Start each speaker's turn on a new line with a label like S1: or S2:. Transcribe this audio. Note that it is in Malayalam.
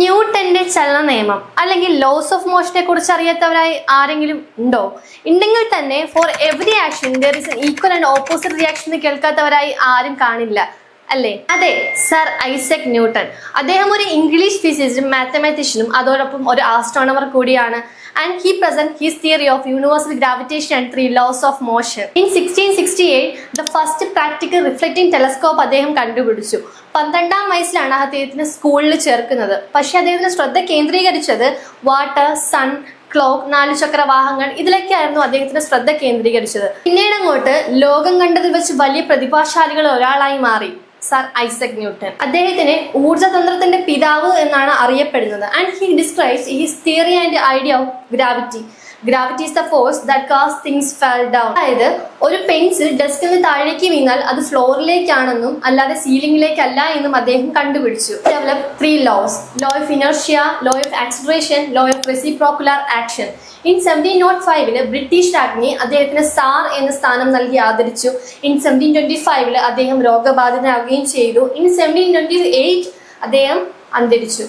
S1: ന്യൂട്ടന്റെ ചലന നിയമം അല്ലെങ്കിൽ ലോസ് ഓഫ് മോഷനെ കുറിച്ച് അറിയാത്തവരായി ആരെങ്കിലും ഉണ്ടോ? ഉണ്ടെങ്കിൽ തന്നെ for every action there is equal and opposite reaction കേൾക്കാത്തവരായി ആരും കാണില്ല. അല്ലേ? അതെ സർ ഐസക് ന്യൂട്ടൺ. അദ്ദേഹം ഒരു ഇംഗ്ലീഷ് ഫിസിസ്റ്റും മാത്തമാറ്റീഷ്യനും അതോടൊപ്പം ഒരു ആസ്ട്രോണമർ കൂടിയാണ്. And he present his theory of universal gravitation and three laws of motion in sixteen sixty eight the first practical reflecting telescope അദ്ദേഹം കണ്ടുപിടിച്ചു. പന്ത്രണ്ടാം വയസ്സിലാണ് അദ്ദേഹത്തിന് സ്കൂളിൽ ചേർക്കുന്നത്. പക്ഷെ അദ്ദേഹത്തിന് ശ്രദ്ധ കേന്ദ്രീകരിച്ചത് വാട്ടർ സൺ ക്ലോക്ക് നാലുചക്ര വാഹനങ്ങൾ ഇതിലൊക്കെയായിരുന്നു അദ്ദേഹത്തിന്റെ ശ്രദ്ധ കേന്ദ്രീകരിച്ചത്. പിന്നീട് അങ്ങോട്ട് ലോകം കണ്ടതിൽ വെച്ച് വലിയ പ്രതിഭാശാലികൾ ഒരാളായി മാറി. സർ ഐസക് ന്യൂട്ടൺ അദ്ദേഹത്തിന് ഊർജതന്ത്രത്തിന്റെ പിതാവ് എന്നാണ് അറിയപ്പെടുന്നത്. And he describes his theory and idea of gravity gravity is the force that causes things fell down അതായത് ഒരു പെൻസിൽ ഡെസ്കിൽ താഴേക്ക് വീണാൽ അത് ഫ്ലോറിലേക്കാണെന്നും അല്ലാതെ സീലിംഗിലേക്കല്ല എന്നും അദ്ദേഹം കണ്ടുപിടിച്ചു. Develop three laws law of inertia law of acceleration law of reciprocal action in seventeen nought ഫൈവിൽ ബ്രിട്ടീഷ് രാജ്ഞി അദ്ദേഹത്തിന് സാർ എന്ന സ്ഥാനം നൽകി ആദരിച്ചു. ഇൻ സെവന്റീൻ ട്വന്റി ഫൈവിൽ അദ്ദേഹം രോഗബാധിതനാവുകയും ചെയ്തു. ഇൻ സെവന്റീൻ ട്വന്റി എയ്റ്റ് അദ്ദേഹം അന്തരിച്ചു.